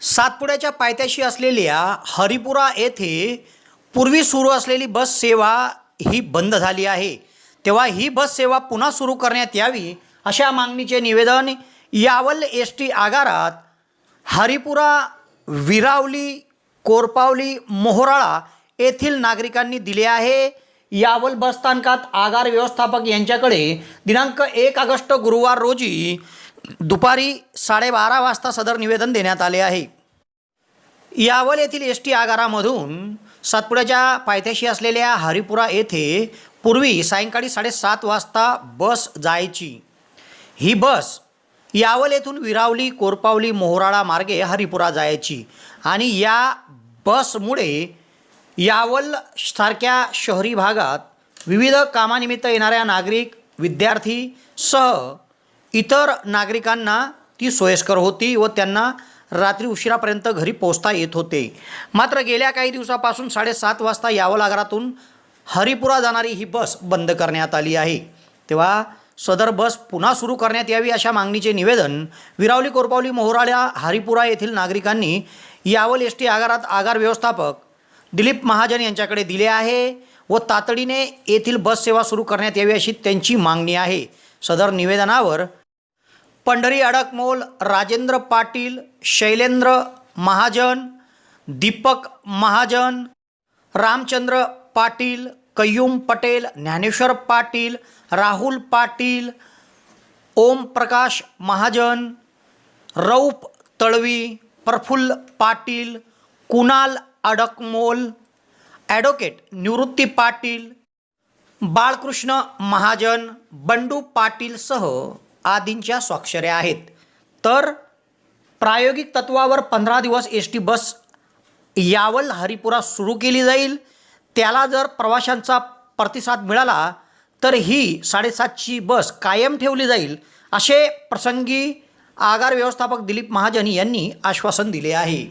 सातपुड्याच्या पायथ्याशी असलेल्या हरिपुरा येथे पूर्वी सुरू असलेली बस सेवा ही बंद झाली आहे. तेव्हा ही बस सेवा पुन्हा सुरू करण्यात यावी अशा मागणीचे निवेदन यावल एस टी आगारात हरिपुरा विरावली कोरपावली मोहोराळा येथील नागरिकांनी दिले आहे. यावल बसस्थानकात आगार व्यवस्थापक यांच्याकडे दिनांक एक ऑगस्ट गुरुवार रोजी दुपारी साडेबारा वाजता सदर निवेदन देण्यात आले आहे. यावल येथील एस टी आगारामधून सातपुड्याच्या पायथ्याशी असलेल्या हरिपुरा येथे पूर्वी सायंकाळी साडेसात वाजता बस जायची. ही बस यावल येथून विरावली कोरपावली मोहराळा मार्गे हरिपुरा जायची आणि या बसमुळे यावल सारख्या शहरी भागात विविध कामानिमित्त येणाऱ्या नागरिक विद्यार्थी सह इतर नागरिकांना ती सोयीस्कर होती व त्यांना रात्री उशिरापर्यंत घरी पोहोचता येत होते. मात्र गेल्या काही दिवसापासून साडेसात वाजता यावल आगारातून हरिपुरा जाणारी ही बस बंद करण्यात आली आहे. तेव्हा सदर बस पुन्हा सुरू करण्यात यावी अशा मागणीचे निवेदन विरावली कोरपावली मोहराळ्या हरिपुरा येथील नागरिकांनी यावल एस टी आगारात आगार व्यवस्थापक दिलीप महाजन यांच्याकडे दिले आहे व तातडीने येथील बस सेवा सुरू करण्यात यावी अशी त्यांची मागणी आहे. सदर निवेदनावर पंढरी अडकमोल राजेंद्र पाटील शैलेंद्र महाजन दीपक महाजन रामचंद्र पाटील कय्यूम पटेल ज्ञानेश्वर पाटील राहुल पाटील ओम प्रकाश महाजन रौप तळवी प्रफुल्ल पाटील कुणाल अडकमोल ॲडव्होकेट निवृत्ती पाटील बाळकृष्ण महाजन बंडू पाटीलसह आदींच्या स्वाक्षऱ्या आहेत. तर प्रायोगिक तत्वावर पंधरा दिवस S T bus Yawal Haripura सुरू केली जाईल. त्याला जर प्रवाशांचा प्रतिसाद मिळाला तर ही साडेसातची बस कायम ठेवली जाईल असे प्रसंगी आगार व्यवस्थापक दिलीप महाजन यांनी आश्वासन दिले आहे.